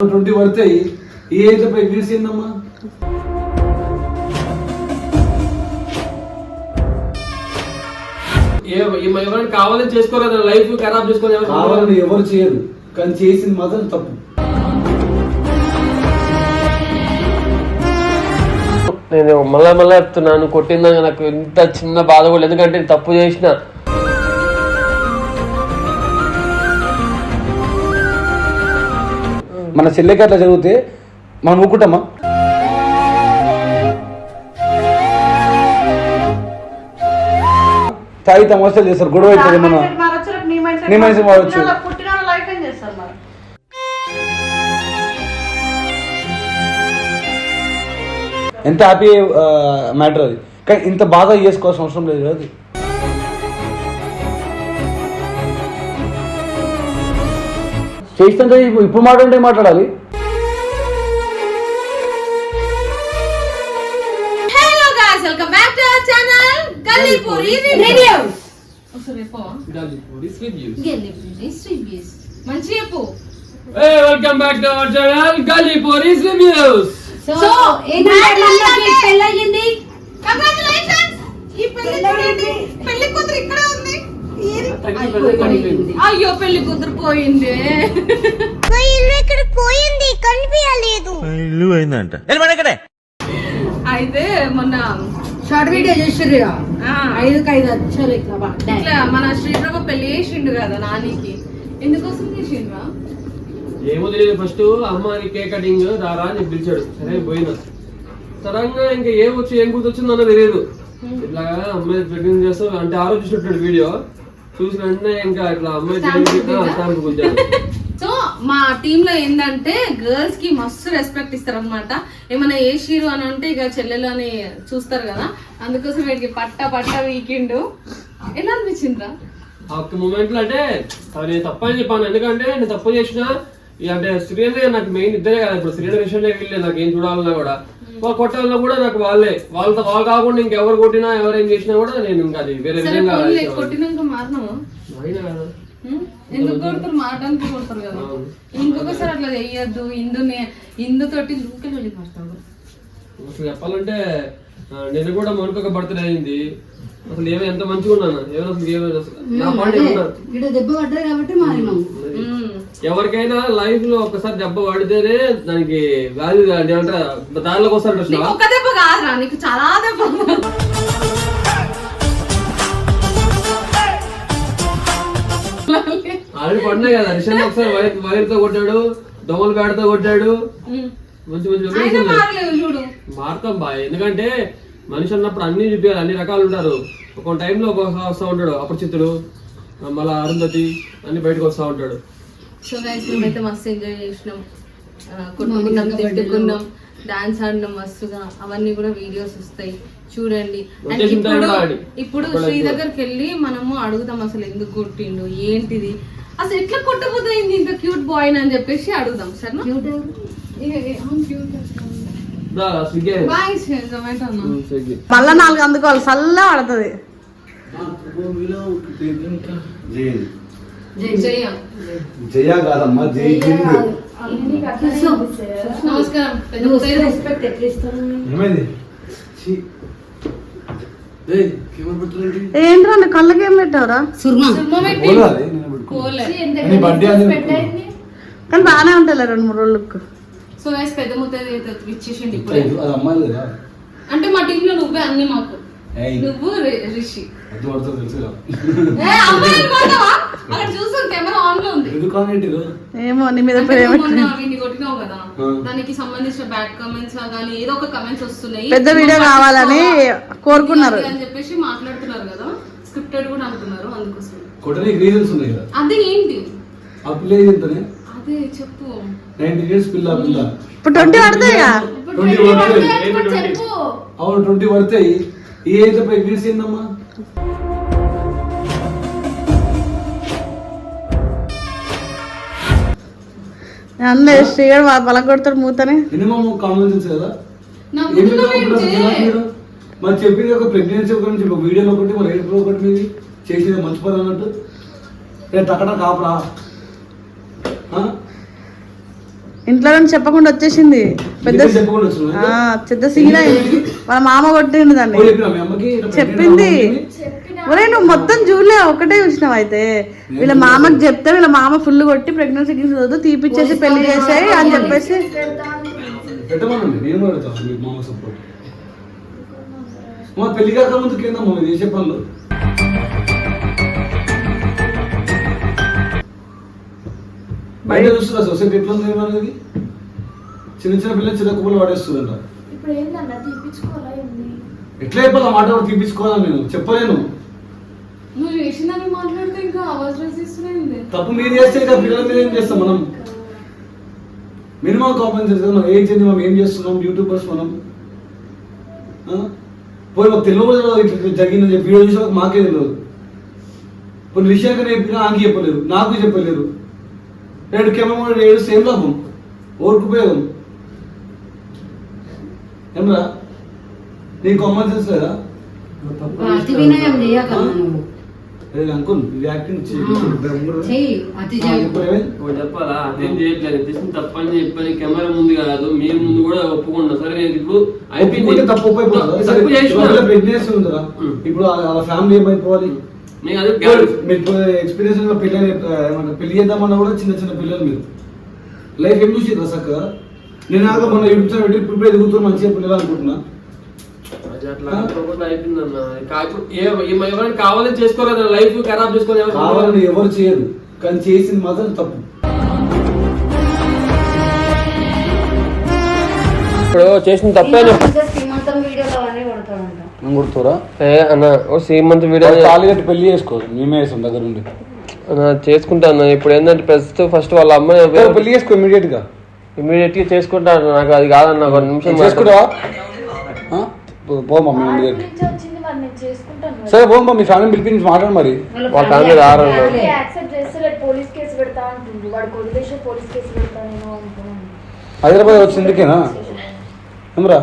Twenty పడతాయి ఏ అయితే pregnancy ఏందమ్మా ఎవరైనా కావాలని చేసుకోరు? లైఫ్ ఖరాబ్ చేసుకోవాలి ఎవరు కావాలని ఎవరు చేయరు కానీ చేసింది మాత్రం తప్పు. నేను మళ్ళా మళ్ళా చెప్తున్నాను కొట్టిందా నాకు ఎంత చిన్న బాధ కూడా లేదు. ఎందుకంటే నేను తప్పు చేసిన మన చెల్లెకి అట్లా జరిగితే మనం ఊకుంటామా తాగి తమాషాలు చేస్తారు గొడవ అవుతుంది మన నీ మారొచ్చు. మరి? ఎంత హ్యాపీ మ్యాటర్ అది. కానీ ఇంత బాధ చేసుకోవాల్సిన అవసరం లేదు కదా అది. ఒకసారి చెప్పవా గల్లీపూరి రివ్యూస్ మంచి చెప్పు welcome back to our channel Galli police reviews so ఏంటంటే పెళ్ళయింది? కంగ్రాచులేషన్స్ ఈ పెళ్ళి చూడండి. పెళ్ళి కూతురు ఇక్కడ ఉంది. అయ్యో పెళ్ళి కూతురు పోయింది. ఇల్లు ఇక్కడ పోయింది కనిపించలేదు. ఇల్లు అయిందంట అయితే మొన్న షార్ట్ వీడియో చేసిర్రు ఆ, ఐదుకి ఐదు వచ్చారు ఇట్లా మన శ్రీప్రభ పెళ్ళి చేసిండు కదా నానికి ఎందుకోసం చేసిండ్రా? ఏమో తెలియదు. ఫస్ట్ అమ్మాయి కేక్ కటింగ్ రారా అని పిలిచాడు. సరే పోయినా. సడన్గా ఇంకా ఏం వచ్చి ఏం గుర్తొచ్చిందో తెలియదు. ఇట్లా అమ్మాయి ప్రెగ్నెంట్ చేస్తూ అంటే ఆ రోజు చూసినట్టు వీడియో. చూసిన వెంటనే ఇంకా ఇట్లా అమ్మాయి? స్టాంప్ సో మా టీమ్లో ఏంటంటే గర్ల్స్కి మస్తు రెస్పెక్ట్ ఇస్తారు అనమాట ఏమైనా ఏషిరు అని అంటే ఇక చెల్లెలు అని చూస్తారు కదా. అందుకోసం వీడికి పట్ట పట్ట వీకిండు. ఎలా అనిపించిందిరా? ఆ ఒక్క మూమెంట్లో అంటే నేను తప్పని చెప్పాను. ఎందుకంటే నేను తప్పు చేసిన అంటే శ్రీనగర్ నాకు మెయిన్ ఇద్దరే కదా. ఇప్పుడు శ్రీనగర్ విషయంలో వెళ్ళే నాకు ఏం చూడాలన్నా కూడా. వాళ్ళు కొట్టాలన్నా కూడా నాకు వాళ్ళే. వాళ్ళతో వాళ్ళు కాకుండా ఇంకెవరు కొట్టినా ఎవరు ఏం చేసినా కూడా నేను ఇంకా అది వేరే విధంగా మారినావా? ఎందుకు కొడతారు? మాటనికి కొడతారు కదా. ఇంకొకసారి అట్లా చెయ్యొద్దు. ఇందుని ఇందు తోటి లూకెళ్ళి వెళ్ళి పడతావు అసలు చెప్పాలంటే ఆ, నిన్న కూడా మనకు ఒక బర్త్డే అయింది. అసలు ఏమో ఎంత మంచిగా ఉన్నాను? ఏమో అసలు ఏమో అసలు నా పాట ఏమన్నా? ఇక్కడ దెబ్బ పడ్డది కాబట్టి మారినాం. ఎవరికైనా లైఫ్లో ఒకసారి దెబ్బ పడితేనే దానికి వాల్యూ దారిలోకి వస్తారు చాలా దెబ్బ. ఆల్రెడీ పడినాయి కదా. రిషన్ ఒకసారి వైర్ వైర్తో కొట్టాడు దోమల బ్యాట్తో కొట్టాడు. మంచి మంచి అయినా ఉన్నాయి. మారుతాం బాయ్ ఎందుకంటే మనిషి అన్నప్పుడు అన్ని చూపించాలి అన్ని రకాలు ఉంటారు. ఒక టైంలో ఒక వస్తూ ఉంటాడు. అపరిచితుడు మళ్ళా అరుంధతి అన్ని బయటకు వస్తూ ఉంటాడు. సో గైస్ మేమైతే మస్తు ఎంజాయ్ చేసినాం. కొట్టుకున్నాం తిట్టుకున్నాం డాన్స్ ఆడినాం మస్తుగా. అవన్నీ కూడా వీడియోస్ వస్తాయి. చూడండి. అండ్ ఇప్పుడు. ఇప్పుడు శ్రీ. దగ్గరికి వెళ్ళి మనము అడుగుదాం అసలు ఎందుకు కొట్టిండు ఏంటిది? అసలు ఎట్లా కొట్టబోతుంది ఇంత క్యూట్ బాయ్ అని చెప్పేసి అడుగుదాం స్విగ్గీ. మళ్ళా నాలుగు అందుకోవాలి చల్ల పడుతుంది. జయ జయ కాదమ్మా జై నమస్కారం. ఏంట్రా నీ కళ్ళకి ఏం పెట్టావురా. కానీ బాగానే ఉంటాయి రెండు మూడు రోజులకు. సో గైస్ పెద్ద ముత్తైదు ఇచ్చేసిండి అంటే మా టీమ్లో నువ్వే అన్ని మాకు. నువ్వు రిషి. అది పడుతుంది తెలుసు కదా. అక్కడ కెమెరా ఆన్లో ఉంది. ఎందుకు? ఏమో నీ మీద ప్రేమ. కొట్టినావు కదా. దానికి సంబంధించిన బ్యాడ్ కామెంట్స్ కానీ ఏదో ఒక కమెంట్స్ వస్తున్నాయి. పెద్ద వీడియో కావాలని కోరుకున్నారు. అని చెప్పేసి మాట్లాడుతున్నారు కదా. స్క్రిప్టెడ్ కూడా అనుకున్నారు అందుకోసం. కొట్టడానికి రీజన్స్ ఉన్నాయి కదా. అది ఏంటి? ఆ పిల్ల అదే చెప్పు. నైన్టీన్ ఇయర్స్ పిల్ల పిల్ల. ఇప్పుడు ట్వంటీ పడతాయిగా ట్వంటీ పడతాయి? అవును ట్వంటీ పడతాయి. ఏ అయితే ప్రెగ్నెన్సీ ఏందమ్మా? అందరూ శ్రీగాడు బల కొడతాడు మూతని. మినిమం కదా? మీరు? మరి చెప్పింది ఒక ప్రెగ్నెన్సీ ఒకటి చెప్పి. వీడియోలో ఒకటి మరి రైట్లో ఒకటి మీది. చేసేది మంచి పని అన్నట్టు. రేపు టకట కాపరా? ఇంట్లో చెప్పకుండా వచ్చేసింది. పెద్ద పెద్ద సీన్ అయింది. వాళ్ళ మామ కొట్టిండు దాన్ని. చెప్పింది. ఒరే నువ్వు మొత్తం చూడలే ఒకటే చూసినావు అయితే. వీళ్ళ మామకి చెప్తే వీళ్ళ మామ ఫుల్ కొట్టి ప్రెగ్నెన్సీ వద్దు తీపిచ్చేసి పెళ్ళి చేసాయి అని చెప్పేసి. పెళ్ళి కాక ముందు కింద మమ్మీ చేసే పనులు. బయట చూస్తున్నా సొసైటీ ఎట్లా ఉంది అనేది చిన్న చిన్న పిల్లలు చిన్న కుప్పలు పడేస్తుందంట. ఇప్పుడు ఏందన్నా? తీపించుకోవాలా ఏంది? ఎట్లా చెప్పాలి? మాట తీపించుకోవాలని నేను? చెప్పలేను. నువ్వు చేసిందని మాట్లాడితే ఇంకా అవాజ్ రసిస్తున్నాయింది తప్పు మీరు చేస్తే ఇక పిల్లల మీద ఏం చేస్తాం మనం? మినిమం కామన్ సెన్స్ మనం ఏం చేయండి మనం ఏం చేస్తున్నాం? యూట్యూబర్స్ మనం? పోయి మాకు తెలియదు ఇట్లా జరిగిందని చెప్పి వీడియో చూసే మాకే తెలియదు. కొన్ని విషయాలు నేర్పినా ఆకి చెప్పలేరు నాకు చెప్పలేరు రెండు కెమెరా ఏడు సేమ్ లాభం ఓరికి ఉపయోగం. ఏమరా? నీకు కామన్ సెన్స్ లేదా అతి వినయం చేయకన్నా నువ్వు. ఏ అంకుల్ ఇది యాక్టింగ్ చెప్పాలా? అదేం చేయట్లేదు. చేసిన తప్పని చెప్పని కెమెరా ముందు కాదు మీ ముందు కూడా ఒప్పుకున్నా సరే నేను ఇప్పుడు తప్పు. ఇప్పుడు వాళ్ళ ఫ్యామిలీ ఏమైపోవాలి? నేను అదే మీకు ఎక్స్పీరియన్స్ ఉన్న పిల్లలు ఏమన్నా పెళ్ళి చేద్దామన్నా కూడా చిన్న చిన్న పిల్లలు మీరు. లైఫ్ ఏం చూసి చక్కగా నేను ఆగా మొన్న యూట్యూబ్ పెట్టి ఇప్పుడు ఎదుగుతున్నా మంచిగా పిల్లలు అనుకుంటున్నా. ఎవరైనా కావాలని చేసుకోలేదు లైఫ్ ఖరాబ్ చేసుకొని ఎవరు కావాలని ఎవరు చేయరు కానీ చేసింది మాత్రం తప్పు. ఇప్పుడు చేసిన తప్పే గుర్తురా? ఏ అన్న ఓ సీమంత్ వీడియో తాళి కట్టి పెళ్ళి చేసుకో మేమే వేసాం దగ్గర ఉండి. చేసుకుంటా అన్న. ఇప్పుడు ఏంటంటే ప్రస్తుతం ఫస్ట్ వాళ్ళ అమ్మాయి పెళ్ళి చేసుకో ఇమీడియట్గా ఇమీడియట్గా చేసుకుంటా అన్న. నాకు అది కాదన్న ఒక నిమిషం చేసుకుంటావా? ఆ? పో- మమ్మీ. సరే పో మీ ఫ్యామిలీ పిలిపించి మాట్లాడు మరి. వాళ్ళ ఫ్యామిలీ చేస్తే పోలీస్ కేసు పెడతా పోలీస్ కేసు పెడతా నేను అనుకున్నాను హైదరాబాద్ వచ్చిందికేనా ఏమరా?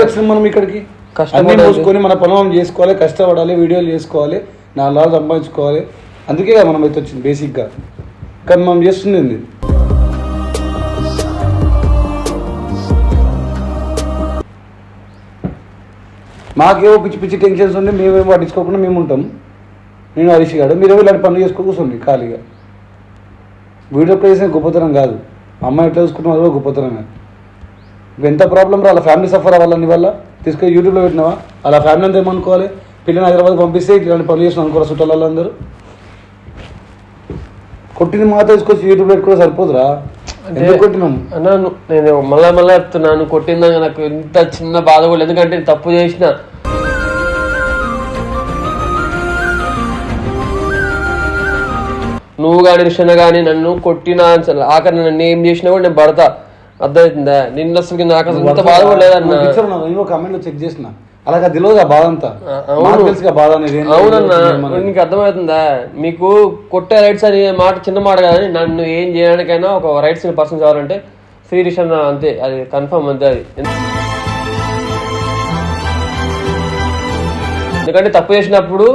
వచ్చినాం మనం ఇక్కడికి? కష్టం అన్నీ మూసుకొని మన పనులు మనం చేసుకోవాలి కష్టపడాలి వీడియోలు చేసుకోవాలి నా లాలు సంపాదించుకోవాలి. అందుకే కదా మనం అయితే వచ్చింది బేసిక్గా కానీ మనం చేస్తుంది మాకేవో పిచ్చి పిచ్చి టెన్షన్స్ ఉండి మేమేమో పట్టించుకోకుండా మేము ఉంటాం. నేను హరీష్ గారు మీరేమో ఇలాంటి పనులు చేసుకో కూర్చోండి ఖాళీగా. వీడియో ప్లేస్ గొప్పతనం కాదు. అమ్మాయి ఎట్లా చూసుకుంటాం అది గొప్పతనమే. ఎంత ప్రాబ్లం రా? వాళ్ళ ఫ్యామిలీ సఫర్ అవ్వాలని వల్ల? తీసుకొని యూట్యూబ్లో పెట్టినావా? అలా ఫ్యామిలీ అంతా ఏమనుకోవాలి? పిల్లని హైదరాబాద్ పంపిస్తే ఇట్లాంటి పనులు చేసిన అనుకోరా చుట్టాల అందరూ? కొట్టింది మాత్రం తీసుకొచ్చి యూట్యూబ్ పెట్టుకోవడం సరిపోదురా? ఎందుకు కొట్టినాం? అన్న ను- నేను మళ్ళా మళ్ళా చెప్తున్నాను కొట్టిందని నాకు ఇంత చిన్న బాధ కూడా. ఎందుకంటే తప్పు చేసిన. నువ్వు కానీ రిషన్ కానీ నన్ను కొట్టినా ఆఖరి నన్ను ఏం చేసినా కూడా నేను పడతా. అర్థమవుతుందా నిన్న అసలు నాకు అసలు ఇంత బాధ కూడా లేదన్న. పిక్చర్ నేను కామెంట్లో చెక్ చేసిన. అలాగే తెలియదు ఆ బాధ అంతా. తెలుసు బాధ అనేది అవునన్నా. నీకు అర్థమవుతుందా? మీకు కొట్టే రైట్స్ అనే మాట చిన్న మాట కానీ నన్ను ఏం చేయడానికైనా ఒక రైట్స్ పర్సన్ కావాలంటే శ్రీ రిషన్ అంతే అది కన్ఫర్మ్ అంతే అది. ఎందుకంటే తప్పు చేసినప్పుడు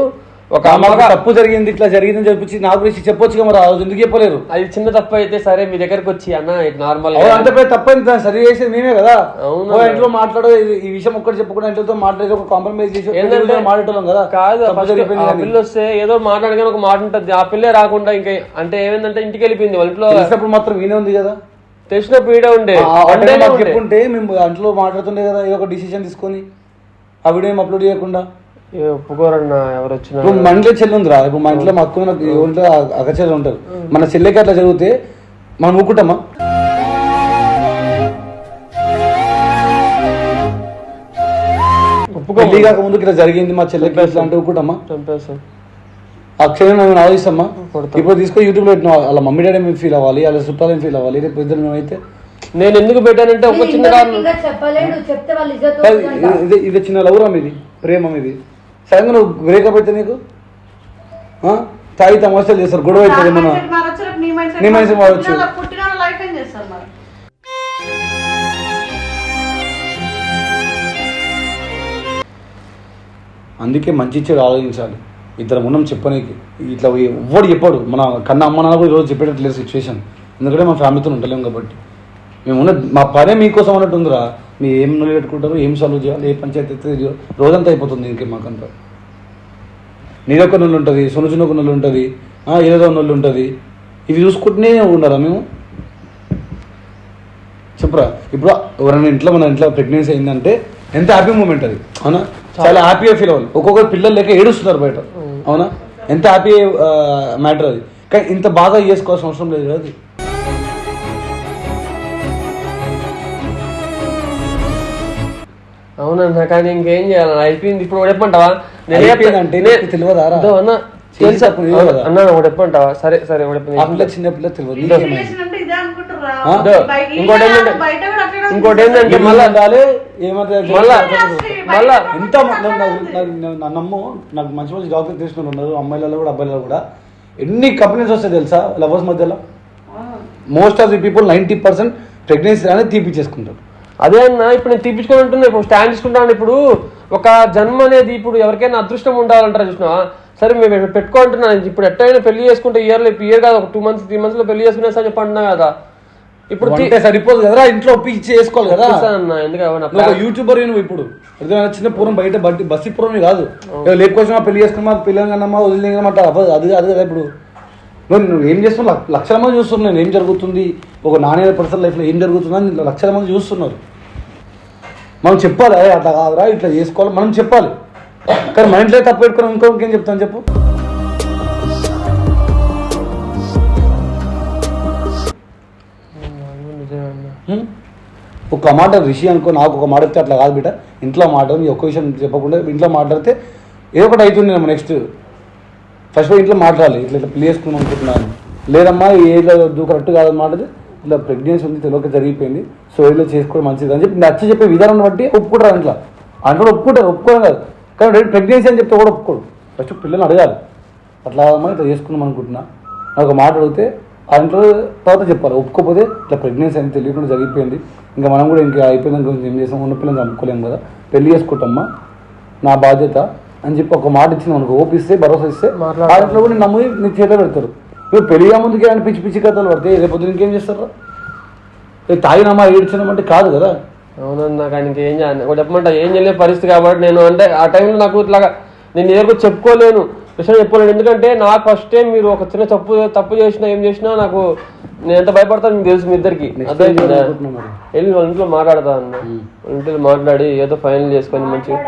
ఒక అమ్మగా తప్పు జరిగింది ఇట్లా జరిగిందని చెప్పి నా గురించి చెప్పొచ్చు మరి ఆ రోజు ఎందుకు చెప్పలేరు అది చిన్న తప్పు అయితే సరే మీ దగ్గరకు వచ్చి అన్న నార్మల్ అవును, అంత పెద్ద తప్పని సరి చేసేది మేమే కదా. అవును. ఇంట్లో మాట్లాడో ఇది- ఈ విషయం ఒక్కటి చెప్పకుండా ఇంట్లో మాట్లాడి ఒక కాంప్రమైజ్ చేసి మాట్లాడటం కదా. కాదు. పిల్ల వస్తే ఏదో మాట్లాడగానే ఒక మాట ఉంటుంది. ఆ పిల్లే రాకుండా ఇంకా అంటే ఏమైందంటే ఇంటికి వెళ్ళిపోయింది వాళ్ళ ఇంట్లో తెలిసినప్పుడు మాత్రం వీనే ఉంది కదా. తెలిసిన పీడ ఉండే. చెప్పుంటే మేము అంట్లో మాట్లాడుతుండే కదా ఏదో ఒక డిసిషన్ తీసుకొని ఆ వీడియో అప్లోడ్ చేయకుండా. ఒప్పుకోరన్నా ఎవరు వచ్చినా ఇప్పుడు మన ఇంట్లో చెల్లి ఉందిరా. ఇప్పుడు మన ఇంట్లో మా అక్క నాకు ఎవరింట్లో అగచెల్లి ఉంటారు. మన చెల్లెకి అట్లా జరిగితే మనం ఊకుంటామా ఒప్పుకో పెళ్ళి కాక ముందుకు ఇట్లా జరిగింది మా చెల్లెకి ఇట్లా అంటే ఊకుంటామా చంపేస్తాం. ఆ క్షణం మేము ఆలోచిస్తామా కొడతాం. ఇప్పుడు తీసుకొని యూట్యూబ్లో పెట్టిన వాళ్ళ మమ్మీ డాడీ మేము ఫీల్ అవ్వాలి వాళ్ళ చుట్టాలు ఫీల్ అవ్వాలి రేపు ఇద్దరు మేమైతే. నేను ఎందుకు పెట్టానంటే ఒక చిన్న కారణం. ఇంకా చెప్పలేడు చెప్తే వాళ్ళు ఇజ్జత్ కాదు, వస్తుందంట. ఇది- ఇది ఇది చిన్న లవరా మీది? ప్రేమ మీది? సడన్గా నువ్వు బ్రేకప్ అయితే నీకు? తాగి తమాషాలు చేస్తారు గొడవ అవుతుంది ఏమన్నా? నీ mindset మారొచ్చు. అందుకే మంచి చెడు ఆలోచించాలి. ఇద్దరు ఉన్నాం చెప్పనీకి. ఇట్లా ఎవ్వడు చెప్పాడు? మన కన్న అమ్మ నాన్న కూడా ఈరోజు చెప్పేటట్టు లేదు సిచ్యువేషన్ ఎందుకంటే మా ఫ్యామిలీతో ఉండలేము కాబట్టి. మేము ఉన్న మా పనే మీకోసం అన్నట్టు ఉందిరా. మీ ఏం నొల్లి పెట్టుకుంటారు ఏం సాల్వ్ చేయాలి ఏ పంచాయతీ ఎత్తే చేయాలి. రోజంతా అయిపోతుంది ఇంకే మాకంతా. నీదొక నొల్లు ఉంటుంది సునుచున ఒక నొల్లు ఉంటుంది ఏదో నొల్లు ఉంటుంది. ఇవి చూసుకుంటూనే ఉన్నారా మేము? చెప్పురా ఇప్పుడు ఎవరైనా ఇంట్లో మన ఇంట్లో ప్రెగ్నెన్సీ అయిందంటే ఎంత హ్యాపీ మూమెంట్ అది. అవునా? చాలా. హ్యాపీగా ఫీల్ అవ్వాలి. ఒక్కొక్కరు పిల్లలు లేక ఏడుస్తున్నారు బయట. అవునా? ఎంత హ్యాపీ మ్యాటర్ అది. కానీ ఇంత బాగా చేసుకోవాల్సిన అవసరం లేదు కదా అది. అవునన్నా కానీ ఇంకేం చేయాలి? అయిపోయింది. ఇప్పుడు చెప్పంటావా తెలుసా. తెలియదు? కదా. అన్న ఒకటి చెప్పంటావా సరే సరే ఒకటి చిన్న పిల్ల తెలియదు. ఇంకోటి ఏంటంటే- ఇంకోటి ఏంటంటే ఏమన్నా మళ్ళా ఉండాలి? ఏమంటే మళ్ళా ఎంత నమ్ము. నాకు మంచి మంచి డాక్టర్ వాళ్ళు ఉన్నారు. అమ్మాయిలలో కూడా అబ్బాయిలలో కూడా. ఎన్ని కంపెనీస్ వస్తాయి తెలుసా? లవర్స్ మధ్యలో? Most of the people ninety percent pregnancy అనేది తీపిచ్చేసుకుంటారు. అదే అన్న ఇప్పుడు నేను తీపించుకొని ఉంటున్నా ఇప్పుడు స్టాండ్ తీసుకుంటాను ఇప్పుడు ఒక జన్మ అనేది ఇప్పుడు ఎవరికైనా అదృష్టం ఉండాలంటారు చూసినావా? సరే మేము పెట్టుకుంటున్నాను ఇప్పుడు ఎట్టయినా పెళ్ళి చేసుకుంటే ఇయర్లో ఇప్పుడు ఇయర్ కాదు ఒక టూ మంత్స్ త్రీ మంత్స్లో పెళ్ళి చేసుకునే సార్ చెప్పి అంటున్నా కదా. ఇప్పుడు సరిపోదు కదరా ఇంట్లో ఒప్పించి చేసుకోవాలి కదా. యూట్యూబర్ నువ్వు ఇప్పుడు. చిన్న పూర్వం బయట బట్టి బస్సు పూర్వం కాదు. లేపుకొచ్చినా పెళ్ళి చేసుకున్నా పిల్లలు వదిలేనమ్మా అది అది కదా ఇప్పుడు. నువ్వు నువ్వు ఏం చేస్తున్నావు? లక్ష- లక్షల మంది చూస్తున్నారు. ఏం జరుగుతుంది? ఒక నాణ్యత పర్సనల్ లైఫ్లో ఏం జరుగుతుందని లక్షల మంది చూస్తున్నారు. మనం చెప్పాలి? "అరే, అట్లా కాదురా ఇట్లా చేసుకోవాలి? మనం చెప్పాలి. కానీ మన ఇంట్లో తప్పు పెట్టుకుని ఇంకో ఇంకేం చెప్తాను చెప్పు? ఒక మాట రిషి అనుకో నాకు ఒక మాట చెప్తే అట్లా కాదు బిడ్డ. ఇంట్లో మాట నీ ఒక్క విషయం చెప్పకుండా ఇంట్లో మాట్లాడితే ఏదో ఒకటి అవుతుంది నెక్స్ట్ ఫస్ట్ ఇంట్లో మాట్లాడాలి. ఇట్లా ఇట్లా చేసుకుందాం అనుకుంటున్నాను. లేదమ్మా ఏదో కరెక్ట్ కాదన్నమాట. ఇట్లా ప్రెగ్నెన్సీ ఉంది తెలియక జరిగిపోయింది. సో ఏదో చేసుకోవడం మంచిది అని చెప్పి నచ్చ చెప్పే విధానం బట్టి ఒప్పుకుంటారు ఇంట్లో. అంటే ఒప్పుకుంటారు ఒప్పుకోవడం కాదు. కానీ ప్రెగ్నెన్సీ అని చెప్తే కూడా ఒప్పుకోడు. ఫస్ట్ పిల్లల్ని అడగాలి. అట్లా అమ్మా ఇట్లా చేసుకుందాం అనుకుంటున్నా. నాకు ఒక మాట అడిగితే ఆ ఇంట్లో తర్వాత చెప్పాలి. ఒప్పుకోకపోతే ఇట్లా ప్రెగ్నెన్సీ అని తెలియకుండా జరిగిపోయింది. ఇంకా మనం కూడా ఇంకా అయిపోయినాక కొంచెం ఏం చేసాం ఉన్న పిల్లల్ని చంపుకోలేము కదా. పెళ్ళి చేసుకుంటామ్మా నా బాధ్యత అని చెప్పి ఒక మాట ఇచ్చిన మనకు ఓపిస్తే భరోసా ఇస్తే ఆ ఇంట్లో కూడా నమ్మి నీ చేతిలో పెడతారు. నువ్వు పెళ్ళి ముందుకే అని పిచ్చి పిచ్చి కథలు పడితే రేపు ఇంకేం చేస్తారా? రేపు తాగినామా ఏడ్చినామంటే కాదు కదా. అవునన్నా కానీ ఇంకేం చేయాలి? ఒకటి చెప్పమంటా ఏం చేయలేని పరిస్థితి కాబట్టి నేను అంటే ఆ టైంలో నాకు ఇట్లాగా నేను ఎవరికి చెప్పుకోలేను. విషయం చెప్పుకోలేను. ఎందుకంటే నాకు ఫస్ట్ టైం మీరు ఒక చిన్న తప్పు తప్పు చేసినా ఏం చేసినా నాకు నేను ఎంత భయపడతాను మీకు తెలుసు మీ ఇద్దరికి. మరి. వెళ్ళి వాళ్ళ ఇంట్లో మాట్లాడతా అన్న. ఇంట్లో మాట్లాడి ఏదో ఫైనల్ చేసుకొని మంచిగా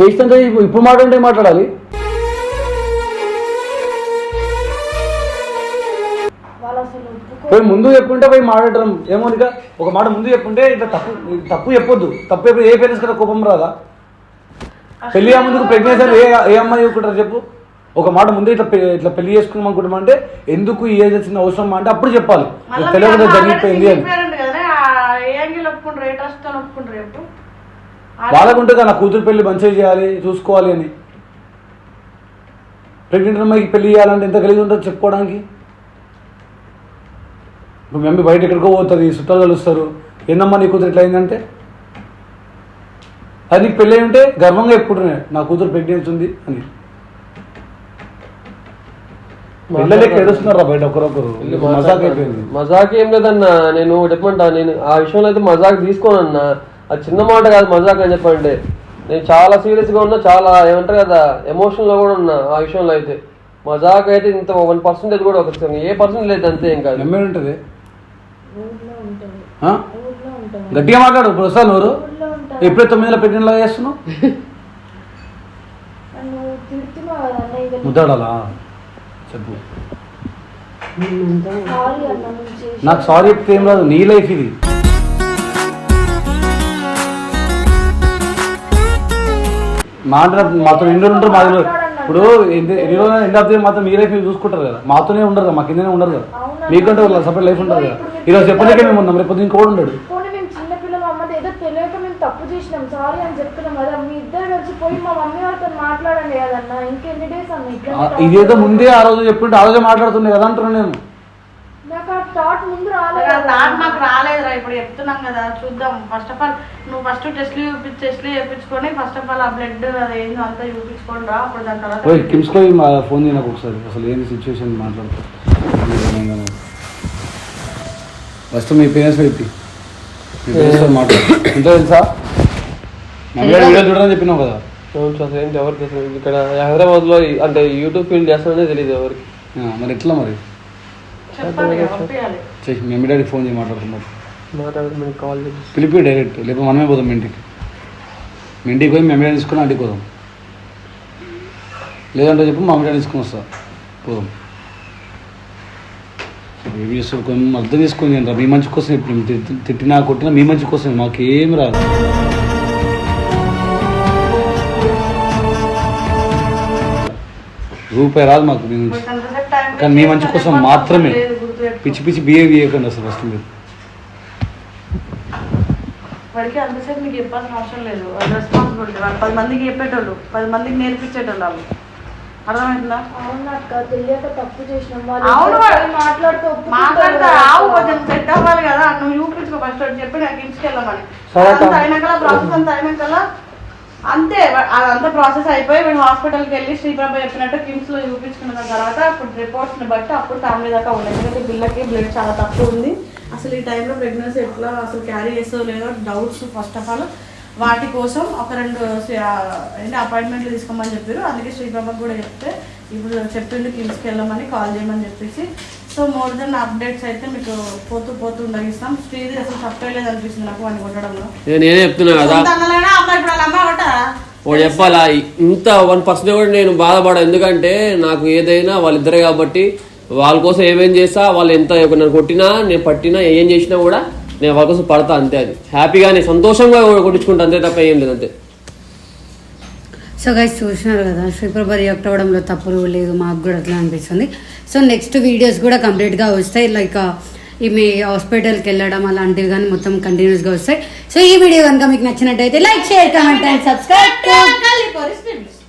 చేస్తుంటే ఇప్పుడు ఇప్పుడు మాట్లాడంటే మాట్లాడాలి? పోయి ముందు చెప్పుంటే పోయి మాట్లాడటం. ఏమోనిగా ఒక మాట ముందు చెప్పుంటే ఇట్లా తప్పు తప్పు చెప్పొద్దు. తప్పు చెప్పి ఏ పేరెంట్స్ కదా కోపం రాదా? పెళ్ళి ముందుకు ప్రెగ్నెన్సీ ఏ ఏ అమ్మాయి చెప్పుకుంటారు చెప్పు. ఒక మాట ముందే ఇట్లా ఇట్లా పెళ్ళి చేసుకున్నాం అనుకుంటాం అంటే ఎందుకు ఈ ఏజ్ వచ్చిన అవసరం అంటే అప్పుడు చెప్పాలి. తెలియకుండా జరిగిపోయింది అని. వాళ్ళకు ఉంటుంది నా కూతురు పెళ్ళి మంచిగా చేయాలి చూసుకోవాలి అని. ప్రెగ్నెంట్ అమ్మాయికి పెళ్ళి చేయాలంటే ఎంత కలిగి ఉంటుందో చెప్పుకోవడానికి? ఇప్పుడు మీ అమ్మాయి బయట ఎక్కడికో పోతుంది చుట్టాలు కలుస్తారు. ఏందమ్మా నీ కూతురు ఇట్లా అయిందంటే? అది నీకు పెళ్ళి ఉంటే గర్వంగా చెప్పుకుంటున్నాయి నా కూతురు ప్రెగ్నెన్సీ ఉంది అని. పిల్లలకి బయట ఒకరొకరు? మజాక్ అయిపోయింది. మజాక్ ఏం లేదన్నా నేను చెప్పమంటా నేను ఆ విషయంలో అయితే మజాక్ తీసుకోనన్నా. అది చిన్న మాట కాదు మజాక్ అని చెప్పండి నేను చాలా సీరియస్గా ఉన్నా చాలా ఏమంటారు కదా ఎమోషనల్లో కూడా ఉన్నా ఆ విషయంలో అయితే. మజాక్ అయితే ఇంత వన్ పర్సెంటేజ్ కూడా ఒక ఏ పర్సెంట్ లేదు అంతే ఇంకా. ఉంటుంది. గట్టిగా మాట్లాడు ఇప్పుడు వస్తాను ఉంటుంది. ఎప్పుడే తొమ్మిదిలో లాగా చేస్తున్నావు? ముద్దాడాలా? చెప్పు. నాకు సారీ చెప్తే ఏం రాదు నీ లైఫ్ ఇది. మాట మాతో ఎన్ని రోజులు ఉంటారు? మాది ఇప్పుడు ఎన్ని- ఎన్ని రోజులు ఎండ్ ఆఫ్ ది మాత్రం మీ లైఫ్ మీరు చూసుకుంటారు కదా. మాతోనే ఉండరు కదా మా కిందనే ఉండరు కదా. మీకంటే సపరేట్ లైఫ్ ఉంటుంది కదా. ఈరోజు చెప్పలేకే మేము ఉన్నాం రేపు ఇంకోటి ఉండడు. పోనీ మేము చిన్నపిల్లలు అమ్మది ఏదో తెలియక మేము తప్పు చేసినాం సారీ అని చెప్తున్నాం కదా. మీ ఇద్దరు కలిసి పోయి మా మమ్మీ వాళ్ళతో మాట్లాడండి కదన్న. ఇంకెన్ని డేస్ అన్న ఆ, ఇదేదో ముందే ఆ రోజు చెప్పుంటే ఆ రోజే మాట్లాడుతుండే కదా అంటున్నాను నేను. నాకు ఆ థాట్ ముందు రాలేదు థాట్ మాకు రాలేదురా ఇప్పుడు చెప్తున్నాం కదా చూద్దాం. ఫస్ట్ ఆఫ్ ఆల్ నువ్వు ఫస్ట్ టెస్ట్లు చూపించి టెస్ట్లు చేయించుకొని ఫస్ట్ ఆఫ్ ఆల్ ఆ బ్లడ్ అది ఏందో అంతా చూపించుకొని రా అప్పుడు దాని తర్వాత పోయి కిమ్స్కి మా ఫోన్ నాకు ఒకసారి. అసలు ఏంది సిచ్యువేషన్ మాట్లాడుతా? ఫస్ట్ మీ పేరెంట్స్ పెట్టి మీ పేరెంట్స్ మాట్లాడు. ఎంత తెలుసా? మమ్మీ వీడియో చూడని చెప్పినావు కదా. అవును సార్ ఏంటి ఎవరికి అసలు? ఇక్కడ హైదరాబాద్లో అంటే యూట్యూబ్ ఫీల్డ్ చేస్తాననే తెలియదు ఎవరికి. మరి ఎట్లా మరి? చేసి మీ డాడీకి ఫోన్ చేసి మాట్లాడుతున్నారు మాట్లాడి మీకు కాల్ చేసి. పిలిపి డైరెక్ట్ లేకపోతే మనమే పోదాం మీ ఇంటికి. మీ ఇంటికి పోయి డాడీ తీసుకుని ఇంటికి పోదాం. లేదంటే చెప్పి మమ్మీ డాడీ తీసుకుని వస్తా. పోదాం. ఏం అర్థం చేసుకొని తింటారా మీ మంచి కోసం ఇప్పుడు తిట్టినా కొట్టినా మీ మంచి కోసం మాకు ఏం రాదు. రూపాయి రాదు మాకు మీ నుంచి. కానీ మీ మంచి కోసం మాత్రమే. పిచ్చి పిచ్చి బిహేవ్ చేయకండి అసలు ఫస్ట్ మీరు. వాడికి అంతసేపు మీకు చెప్పాల్సిన అవసరం లేదు. రెస్పాన్సిబిలిటీ వాళ్ళు పది మందికి చెప్పేటోళ్ళు పది మందికి నేర్పించేటోళ్ళు వాళ్ళు. అవును అక్క తెలియక తప్పు చేసినాం. వాళ్ళు అవును మాట్లాడుతూ మాట్లాడతా కదా. ఆవు అక్క. కొంచెం సెట్ అవ్వాలి కదా నువ్వు చూపించుకో ఫస్ట్ చెప్పి నాకు ఇంటికెళ్ళమని సరే అక్క. అదంతా అయినాకలా ప్రాసెస్ అంతా అయినాకలా అంతే. వా- అదంతా ప్రాసెస్ అయిపోయి వీడు హాస్పిటల్కి వెళ్ళి శ్రీప్రభ చెప్పినట్టు కిమ్స్లో చూపించుకున్న తర్వాత అప్పుడు రిపోర్ట్స్ని బట్టి అప్పుడు ఫ్యామిలీ దాకా ఉండదు ఎందుకంటే పిల్లకి బ్లడ్ చాలా తక్కువ ఉంది. అసలు ఈ టైంలో ప్రెగ్నెన్సీ ఎట్లా అసలు క్యారీ చేస్తో లేదో డౌట్స్ ఫస్ట్ ఆఫ్ ఆల్. వాటి కోసం ఒక రెండు ఏంటి అపాయింట్మెంట్లు తీసుకోమని చెప్పారు. అందుకే శ్రీప్రభకు కూడా చెప్తే ఇప్పుడు చెప్పిండు కిమ్స్కి వెళ్ళమని కాల్ చేయమని చెప్పేసి. సో మోర్ దెన్ అప్డేట్స్ అయితే మీకు పోతూ పోతూ ఉండగిస్తాం. శ్రీది అసలు తప్పేలేదు అనిపిస్తుంది నాకు వాడిని కొట్టడంలో. నేను నేనే చెప్తున్నా కదా. సొంత అన్నలైనా? అమ్మాయి ఇప్పుడు వాళ్ళ అమ్మ కొట్టారా వాడు చెప్పాలా? ఇంత వన్ పర్సెంట్ కూడా నేను బాధపడా ఎందుకంటే నాకు ఏదైనా వాళ్ళిద్దరే కాబట్టి వాళ్ళ కోసం ఏమేం చేస్తా వాళ్ళు ఎంత నన్ను కొట్టినా నేను పట్టినా ఏం చేసినా కూడా నేను వాళ్ళ కోసం పడతా అంతే అది హ్యాపీగా నేను సంతోషంగా కొట్టించుకుంటా అంతే తప్ప ఏం లేదు అంతే సో గైస్ చూసినారు కదా శ్రీప్రభ రియాక్ట్ అవ్వడంలో తప్పులు లేదు మాకు కూడా అట్లా అనిపిస్తుంది సో నెక్స్ట్ వీడియోస్ కూడా కంప్లీట్గా వస్తాయి లైక్ ఈమె హాస్పిటల్కి వెళ్ళడం అలాంటివి కానీ మొత్తం కంటిన్యూస్గా వస్తాయి సో ఈ వీడియో కనుక మీకు నచ్చినట్టయితే like share comment and subscribe